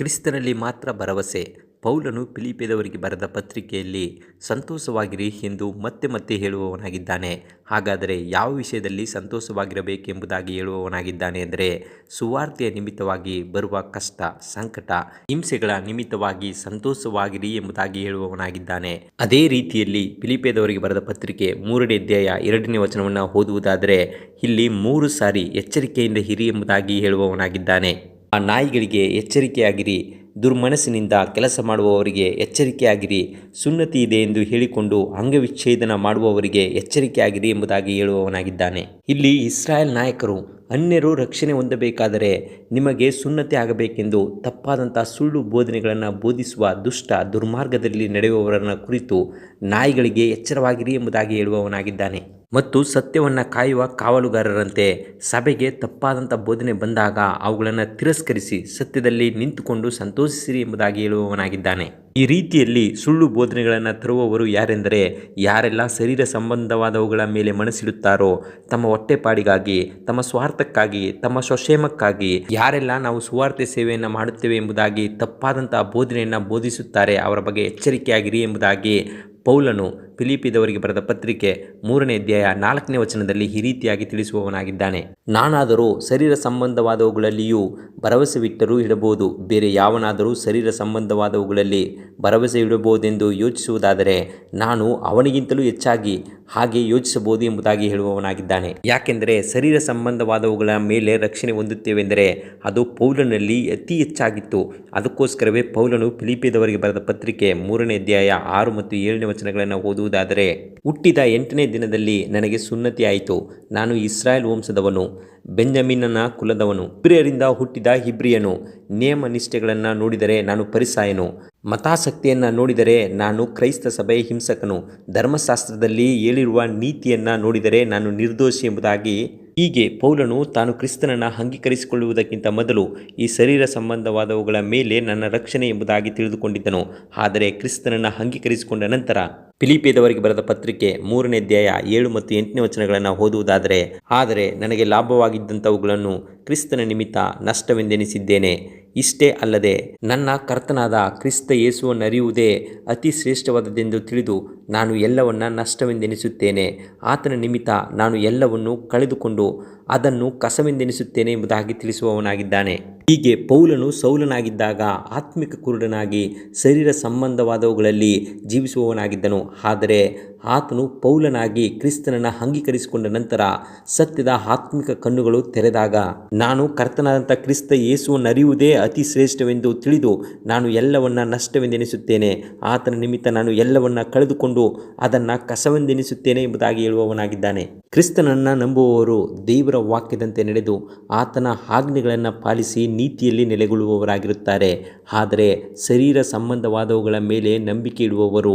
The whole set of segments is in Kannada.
ಕ್ರಿಸ್ತನಲ್ಲಿ ಮಾತ್ರ ಭರವಸೆ. ಪೌಲನು ಫಿಲಿಪಿಯದವರಿಗೆ ಬರೆದ ಪತ್ರಿಕೆಯಲ್ಲಿ ಸಂತೋಷವಾಗಿರಿ ಎಂದು ಮತ್ತೆ ಮತ್ತೆ ಹೇಳುವವನಾಗಿದ್ದಾನೆ. ಹಾಗಾದರೆ ಯಾವ ವಿಷಯದಲ್ಲಿ ಸಂತೋಷವಾಗಿರಬೇಕೆಂಬುದಾಗಿ ಹೇಳುವವನಾಗಿದ್ದಾನೆ ಅಂದರೆ ಸುವಾರ್ತೆಯ ನಿಮಿತ್ತವಾಗಿ ಬರುವ ಕಷ್ಟ, ಸಂಕಟ, ಹಿಂಸೆಗಳ ನಿಮಿತ್ತವಾಗಿ ಸಂತೋಷವಾಗಿರಿ ಎಂಬುದಾಗಿ ಹೇಳುವವನಾಗಿದ್ದಾನೆ. ಅದೇ ರೀತಿಯಲ್ಲಿ ಫಿಲಿಪಿಯದವರಿಗೆ ಬರೆದ ಪತ್ರಿಕೆ ಮೂರನೇ ಅಧ್ಯಾಯ ಎರಡನೇ ವಚನವನ್ನು ಓದುವುದಾದರೆ ಇಲ್ಲಿ ಮೂರು ಸಾರಿ ಎಚ್ಚರಿಕೆಯಿಂದ ಹಿರಿ ಎಂಬುದಾಗಿ ಹೇಳುವವನಾಗಿದ್ದಾನೆ. ಆ ನಾಯಿಗಳಿಗೆ ಎಚ್ಚರಿಕೆಯಾಗಿರಿ. ದುರ್ಮನಸ್ಸಿನಿಂದ ಕೆಲಸ ಮಾಡುವವರಿಗೆ ಎಚ್ಚರಿಕೆಯಾಗಿರಿ. ಸುನ್ನತಿ ಇದೆ ಎಂದು ಹೇಳಿಕೊಂಡು ಅಂಗವಿಚ್ಛೇದನ ಮಾಡುವವರಿಗೆ ಎಚ್ಚರಿಕೆಯಾಗಿರಿ ಎಂಬುದಾಗಿ ಹೇಳುವವನಾಗಿದ್ದಾನೆ. ಇಲ್ಲಿ ಇಸ್ರಾಯೇಲ್ ನಾಯಕರು ಅನ್ಯರು ರಕ್ಷಣೆ ಹೊಂದಬೇಕಾದರೆ ನಿಮಗೆ ಸುನ್ನತಿ ಆಗಬೇಕೆಂದು ತಪ್ಪಾದಂಥ ಸುಳ್ಳು ಬೋಧನೆಗಳನ್ನು ಬೋಧಿಸುವ ದುಷ್ಟ ದುರ್ಮಾರ್ಗದಲ್ಲಿ ನಡೆಯುವವರನ್ನ ಕುರಿತು ನಾಯಿಗಳಿಗೆ ಎಚ್ಚರವಾಗಿರಿ ಎಂಬುದಾಗಿ ಹೇಳುವವನಾಗಿದ್ದಾನೆ. ಮತ್ತು ಸತ್ಯವನ್ನು ಕಾಯುವ ಕಾವಲುಗಾರರಂತೆ ಸಭೆಗೆ ತಪ್ಪಾದಂಥ ಬೋಧನೆ ಬಂದಾಗ ಅವುಗಳನ್ನು ತಿರಸ್ಕರಿಸಿ ಸತ್ಯದಲ್ಲಿ ನಿಂತುಕೊಂಡು ಸಂತೋಷಿಸಿರಿ ಎಂಬುದಾಗಿ ಹೇಳುವವನಾಗಿದ್ದಾನೆ. ಈ ರೀತಿಯಲ್ಲಿ ಸುಳ್ಳು ಬೋಧನೆಗಳನ್ನು ತರುವವರು ಯಾರೆಂದರೆ ಯಾರೆಲ್ಲ ಶರೀರ ಸಂಬಂಧವಾದವುಗಳ ಮೇಲೆ ಮನಸ್ಸಿಡುತ್ತಾರೋ ತಮ್ಮ ಹೊಟ್ಟೆಪಾಡಿಗಾಗಿ, ತಮ್ಮ ಸ್ವಾರ್ಥಕ್ಕಾಗಿ, ತಮ್ಮ ಸ್ವಕ್ಷೇಮಕ್ಕಾಗಿ, ಯಾರೆಲ್ಲ ನಾವು ಸುವಾರ್ತೆ ಸೇವೆಯನ್ನು ಮಾಡುತ್ತೇವೆ ಎಂಬುದಾಗಿ ತಪ್ಪಾದಂತಹ ಬೋಧನೆಯನ್ನು ಬೋಧಿಸುತ್ತಾರೆ, ಅವರ ಬಗ್ಗೆ ಎಚ್ಚರಿಕೆಯಾಗಿರಿ ಎಂಬುದಾಗಿ ಪೌಲನು ಫಿಲಿಪಿದವರಿಗೆ ಬರೆದ ಪತ್ರಿಕೆ ಮೂರನೇ ಅಧ್ಯಾಯ ನಾಲ್ಕನೇ ವಚನದಲ್ಲಿ ಈ ರೀತಿಯಾಗಿ ತಿಳಿಸುವವನಾಗಿದ್ದಾನೆ. ನಾನಾದರೂ ಶರೀರ ಸಂಬಂಧವಾದವುಗಳಲ್ಲಿಯೂ ಭರವಸೆವಿಟ್ಟರೂ ಇಡಬಹುದು. ಬೇರೆ ಯಾವನಾದರೂ ಶರೀರ ಸಂಬಂಧವಾದವುಗಳಲ್ಲಿ ಭರವಸೆ ಇಡಬಹುದೆಂದು ಯೋಚಿಸುವುದಾದರೆ ನಾನು ಅವನಿಗಿಂತಲೂ ಹೆಚ್ಚಾಗಿ ಹಾಗೆ ಯೋಚಿಸಬಹುದು ಎಂಬುದಾಗಿ ಹೇಳುವವನಾಗಿದ್ದಾನೆ. ಯಾಕೆಂದರೆ ಶರೀರ ಸಂಬಂಧವಾದವುಗಳ ಮೇಲೆ ರಕ್ಷಣೆ ಹೊಂದುತ್ತೇವೆಂದರೆ ಅದು ಪೌಲನಲ್ಲಿ ಅತಿ ಹೆಚ್ಚಾಗಿತ್ತು. ಅದಕ್ಕೋಸ್ಕರವೇ ಪೌಲನು ಫಿಲಿಪಿಯದವರಿಗೆ ಬರೆದ ಪತ್ರಿಕೆ ಮೂರನೇ ಅಧ್ಯಾಯ ಆರು ಮತ್ತು ಏಳನೇ ವಚನಗಳನ್ನು ಓದುವುದಾದರೆ, ಹುಟ್ಟಿದ ಎಂಟನೇ ದಿನದಲ್ಲಿ ನನಗೆ ಸುನ್ನತಿ ಆಯಿತು. ನಾನು ಇಸ್ರಾಯೇಲ್ ವಂಶದವನು ಬೆಂಜಮಿನನ ಕುಲದವನು. ಪ್ರಿಯರಿಂದ ಹುಟ್ಟಿದ ಹಿಬ್ರಿಯನು ನಿಯಮ ನಿಷ್ಠೆಗಳನ್ನು ನೋಡಿದರೆ ನಾನು ಪರಿಸಾಯನು. ಮತಾಸಕ್ತಿಯನ್ನು ನೋಡಿದರೆ ನಾನು ಕ್ರೈಸ್ತ ಸಭೆ ಹಿಂಸಕನು. ಧರ್ಮಶಾಸ್ತ್ರದಲ್ಲಿ ಹೇಳಿರುವ ನೀತಿಯನ್ನು ನೋಡಿದರೆ ನಾನು ನಿರ್ದೋಷಿ ಎಂಬುದಾಗಿ. ಹೀಗೆ ಪೌಲನು ತಾನು ಕ್ರಿಸ್ತನನ್ನು ಅಂಗೀಕರಿಸಿಕೊಳ್ಳುವುದಕ್ಕಿಂತ ಮೊದಲು ಈ ಶರೀರ ಸಂಬಂಧವಾದವುಗಳ ಮೇಲೆ ನನ್ನ ರಕ್ಷಣೆ ಎಂಬುದಾಗಿ ತಿಳಿದುಕೊಂಡಿದ್ದನು. ಆದರೆ ಕ್ರಿಸ್ತನನ್ನು ಅಂಗೀಕರಿಸಿಕೊಂಡ ನಂತರ ಫಿಲಿಪಿಯದವರಿಗೆ ಬರೆದ ಪತ್ರಿಕೆ ಮೂರನೇ ಅಧ್ಯಾಯ ಏಳು ಮತ್ತು ಎಂಟನೇ ವಚನಗಳನ್ನು ಓದುವುದಾದರೆ, ಆದರೆ ನನಗೆ ಲಾಭವಾಗಿದ್ದಂಥವುಗಳನ್ನು ಕ್ರಿಸ್ತನ ನಿಮಿತ್ತ ನಷ್ಟವೆಂದೆನಿಸಿದ್ದೇನೆ. ಇಷ್ಟೇ ಅಲ್ಲದೆ ನನ್ನ ಕರ್ತನಾದ ಕ್ರಿಸ್ತ ಯೇಸುವನ್ನು ಅರಿಯುವುದೇ ಅತಿ ಶ್ರೇಷ್ಠವಾದದ್ದೆಂದು ತಿಳಿದು ನಾನು ಎಲ್ಲವನ್ನ ನಷ್ಟವೆಂದೆನಿಸುತ್ತೇನೆ. ಆತನ ನಿಮಿತ್ತ ನಾನು ಎಲ್ಲವನ್ನು ಕಳೆದುಕೊಂಡು ಅದನ್ನು ಕಸವೆಂದೆನಿಸುತ್ತೇನೆ ಎಂಬುದಾಗಿ ತಿಳಿಸುವವನಾಗಿದ್ದಾನೆ. ಹೀಗೆ ಪೌಲನು ಸೌಲನಾಗಿದ್ದಾಗ ಆತ್ಮಿಕ ಕುರುಡನಾಗಿ ಶರೀರ ಸಂಬಂಧವಾದವುಗಳಲ್ಲಿ ಜೀವಿಸುವವನಾಗಿದ್ದನು. ಆದರೆ ಆತನು ಪೌಲನಾಗಿ ಕ್ರಿಸ್ತನನ್ನು ಅಂಗೀಕರಿಸಿಕೊಂಡ ನಂತರ ಸತ್ಯದ ಆತ್ಮಿಕ ಕಣ್ಣುಗಳು ತೆರೆದಾಗ, ನಾನು ಕರ್ತನಾದಂಥ ಕ್ರಿಸ್ತ ಯೇಸುವನ್ನು ಅರಿಯುವುದೇ ಅತಿ ಶ್ರೇಷ್ಠವೆಂದು ತಿಳಿದು ನಾನು ಎಲ್ಲವನ್ನ ನಷ್ಟವೆಂದೆನಿಸುತ್ತೇನೆ. ಆತನ ನಿಮಿತ್ತ ನಾನು ಎಲ್ಲವನ್ನ ಕಳೆದುಕೊಂಡು ಅದನ್ನು ಕಸವೆಂದೆನಿಸುತ್ತೇನೆ ಎಂಬುದಾಗಿ ಹೇಳುವವನಾಗಿದ್ದಾನೆ. ಕ್ರಿಸ್ತನನ್ನು ನಂಬುವವರು ದೇವರ ವಾಕ್ಯದಂತೆ ನಡೆದು ಆತನ ಆಜ್ಞೆಗಳನ್ನು ಪಾಲಿಸಿ ನೀತಿಯಲ್ಲಿ ನೆಲೆಗೊಳ್ಳುವವರಾಗಿರುತ್ತಾರೆ. ಆದರೆ ಶರೀರ ಸಂಬಂಧವಾದವುಗಳ ಮೇಲೆ ನಂಬಿಕೆ ಇಡುವವರು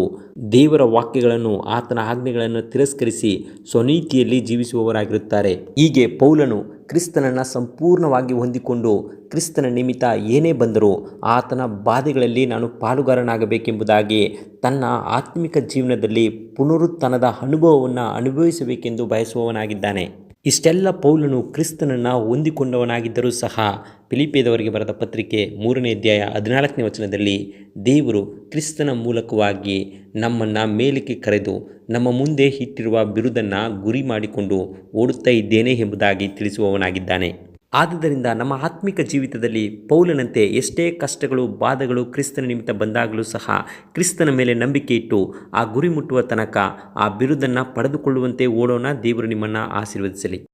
ದೇವರ ವಾಕ್ಯಗಳನ್ನು ಆತನ ಆಜ್ಞೆಗಳನ್ನು ತಿರಸ್ಕರಿಸಿ ಸ್ವನೀತಿಯಲ್ಲಿ ಜೀವಿಸುವವರಾಗಿರುತ್ತಾರೆ. ಹೀಗೆ ಪೌಲನು ಕ್ರಿಸ್ತನನ್ನು ಸಂಪೂರ್ಣವಾಗಿ ಹೊಂದಿಕೊಂಡು ಕ್ರಿಸ್ತನ ನಿಮಿತ್ತ ಏನೇ ಬಂದರೂ ಆತನ ಬಾಧೆಗಳಲ್ಲಿ ನಾನು ಪಾಲುಗಾರನಾಗಬೇಕೆಂಬುದಾಗಿ ತನ್ನ ಆತ್ಮಿಕ ಜೀವನದಲ್ಲಿ ಪುನರುತ್ಥಾನದ ಅನುಭವವನ್ನು ಅನುಭವಿಸಬೇಕೆಂದು ಬಯಸುವವನಾಗಿದ್ದಾನೆ. ಇಷ್ಟೆಲ್ಲ ಪೌಲನು ಕ್ರಿಸ್ತನನ್ನು ಹೊಂದಿಕೊಂಡವನಾಗಿದ್ದರೂ ಸಹ ಫಿಲಿಪೇದವರಿಗೆ ಬರೆದ ಪತ್ರಿಕೆ ಮೂರನೇ ಅಧ್ಯಾಯ ಹದಿನಾಲ್ಕನೇ ವಚನದಲ್ಲಿ ದೇವರು ಕ್ರಿಸ್ತನ ಮೂಲಕವಾಗಿ ನಮ್ಮನ್ನು ಮೇಲಕ್ಕೆ ಕರೆದು ನಮ್ಮ ಮುಂದೆ ಇಟ್ಟಿರುವ ಬಿರುದನ್ನು ಗುರಿ ಮಾಡಿಕೊಂಡು ಓಡುತ್ತಾ ಇದ್ದೇನೆ ಎಂಬುದಾಗಿ ತಿಳಿಸುವವನಾಗಿದ್ದಾನೆ. ಆದುದರಿಂದ ನಮ್ಮ ಆತ್ಮಿಕ ಜೀವಿತದಲ್ಲಿ ಪೌಲನಂತೆ ಎಷ್ಟೇ ಕಷ್ಟಗಳು, ಬಾಧಗಳು ಕ್ರಿಸ್ತನ ನಿಮಿತ್ತ ಬಂದಾಗಲೂ ಸಹ ಕ್ರಿಸ್ತನ ಮೇಲೆ ನಂಬಿಕೆ ಇಟ್ಟು ಆ ಗುರಿ ಮುಟ್ಟುವ ತನಕ ಆ ಬಿರುದನ್ನು ಪಡೆದುಕೊಳ್ಳುವಂತೆ ಓಡೋಣ. ದೇವರು ನಿಮ್ಮನ್ನು ಆಶೀರ್ವದಿಸಲಿ.